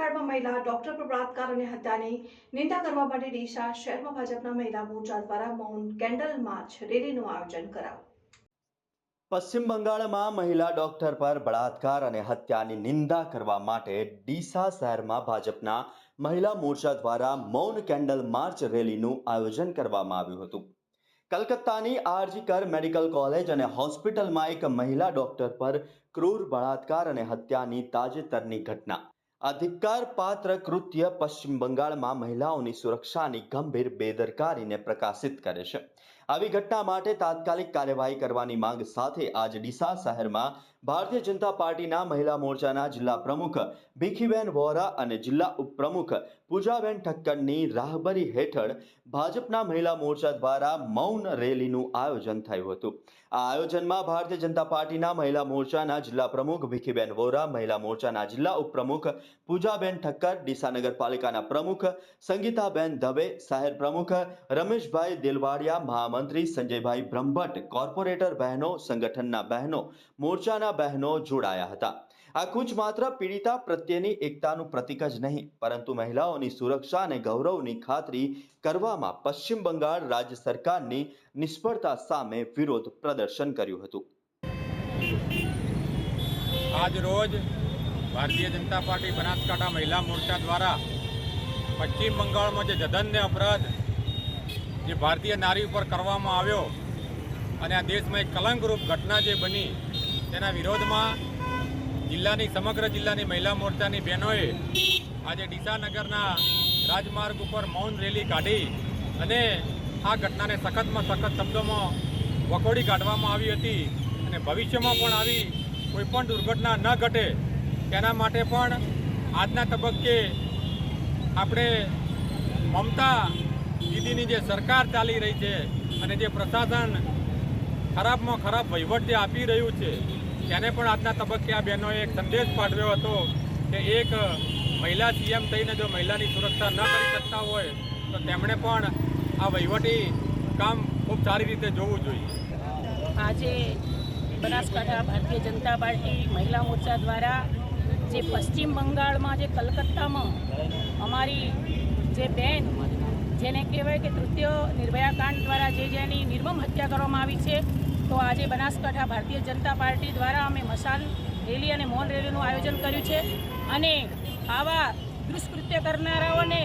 બંગાળમાં મહિલા ડોક્ટર પર બળાત્કાર હત્યાની નિંદા કરવા માટે ડીસા શહેરમાં ભાજપના મહિલા મોરચા દ્વારા મૌન કેન્ડલ માર્ચ રેલીનું આયોજન કરાયું. પશ્ચિમ બંગાળમાં મહિલા ડોક્ટર પર બળાત્કાર અને હત્યાની નિંદા કરવા માટે ડીસા શહેરમાં ભાજપના મહિલા મોરચા દ્વારા મૌન કેન્ડલ માર્ચ રેલીનું આયોજન કરવામાં આવ્યું હતું. કલકત્તાની આરજીકર મેડિકલ કોલેજ અને હોસ્પિટલમાં એક મહિલા ડોક્ટર પર ક્રૂર બળાત્કાર અને હત્યાની તાજેતરની ઘટના. અધિકાર પાત્ર કૃત્ય પશ્ચિમ બંગાળમાં મહિલાઓની સુરક્ષાની ગંભીર બેદરકારીને પ્રકાશિત કરે છે. આવી ઘટના માટે તાત્કાલિક કાર્યવાહી કરવાની માંગ સાથે આજ ડીસા શહેરમાં ભારતીય જનતા પાર્ટીના મહિલા મોરચાના જિલ્લા પ્રમુખ ભીખીબેન વોરા અને જિલ્લા ઉપપ્રમુખ પૂજાબેન ઠક્કરની રાહબરી હેઠળ ભાજપના મહિલા મોરચા દ્વારા મૌન રેલીનું આયોજન થયું હતું. આ આયોજનમાં ભારતીય જનતા પાર્ટીના મહિલા મોરચાના જિલ્લા પ્રમુખ ભીખીબેન વોરા, મહિલા મોરચાના જિલ્લા ઉપપ્રમુખ પૂજાબેન ઠક્કર, ડીસા નગરપાલિકાના પ્રમુખ સંગીતાબેન દવે, શહેર પ્રમુખ રમેશભાઈ દિલવાડિયા, મહામંત્રી સંજયભાઈ બ્રહ્મભટ્ટ કોર્પોરેટર બહેનો, સંગઠનના બહેનો, મોરચાના બહેનો જોડાયા હતા. આ કૂચ માત્ર પીડિતા પ્રત્યેની એકતાનું પ્રતીક જ નહીં, પરંતુ મહિલાઓની સુરક્ષા અને ગૌરવની ખાતરી કરવામાં પશ્ચિમ બંગાળ રાજ્ય સરકારની નિષ્ફળતા સામે વિરોધ પ્રદર્શન કર્યું હતું. આજ રોજ ભારતીય જનતા પાર્ટી બનાસકાંઠા મહિલા મોરચા દ્વારા પશ્ચિમ બંગાળમાં જે જધન્ય અપરાધ જે ભારતીય નારી ઉપર કરવામાં આવ્યો અને આ દેશમાં એક કલંકરૂપ ઘટના જે બની, તેના વિરોધમાં જિલ્લાની, સમગ્ર જિલ્લાની મહિલા મોરચાની બહેનોએ આજે ડીસાનગરના રાજમાર્ગ ઉપર મૌન રેલી કાઢી અને આ ઘટનાને સખતમાં સખત શબ્દોમાં વખોડી કાઢવામાં આવી હતી અને ભવિષ્યમાં પણ આવી કોઈ પણ દુર્ઘટના ન ઘટે, તેના માટે પણ આજના તબક્કે આપણે મમતા દીદીની જે સરકાર ચાલી રહી છે અને જે પ્રશાસન ખરાબમાં ખરાબ વહીવટ જે આપી રહ્યું છે, તેને પણ આજના તબક્કે આ બહેનોએ એક સંદેશ પાઠવ્યો હતો કે એક મહિલા સીએમ થઈને જો મહિલાની સુરક્ષા ન કરી શકતા હોય, તો તેમણે પણ આ વહીવટી કામ ખૂબ સારી રીતે જોવું જોઈએ. આજે બનાસકાંઠા ભારતીય જનતા પાર્ટી મહિલા મોરચા દ્વારા જે પશ્ચિમ બંગાળમાં જે કલકત્તામાં અમારી જે બેન જેને કહેવાય કે તૃતીય નિર્ભયા કાંડ દ્વારા જે જેની નિર્મમ હત્યા કરવામાં આવી છે, તો આજે બનાસકાંઠા ભારતીય જનતા પાર્ટી દ્વારા અમે મશાલ રેલી અને મૌન રેલીનું આયોજન કર્યું છે અને આવા દુષ્કૃત્ય કરનારાઓને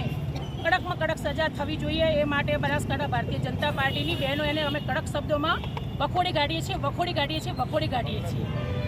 કડકમાં કડક સજા થવી જોઈએ એ માટે બનાસકાંઠા ભારતીય જનતા પાર્ટીની બહેનો એને અમે કડક શબ્દોમાં વખોડી કાઢીએ છીએ, વખોડી કાઢીએ છીએ, વખોડી કાઢીએ છીએ.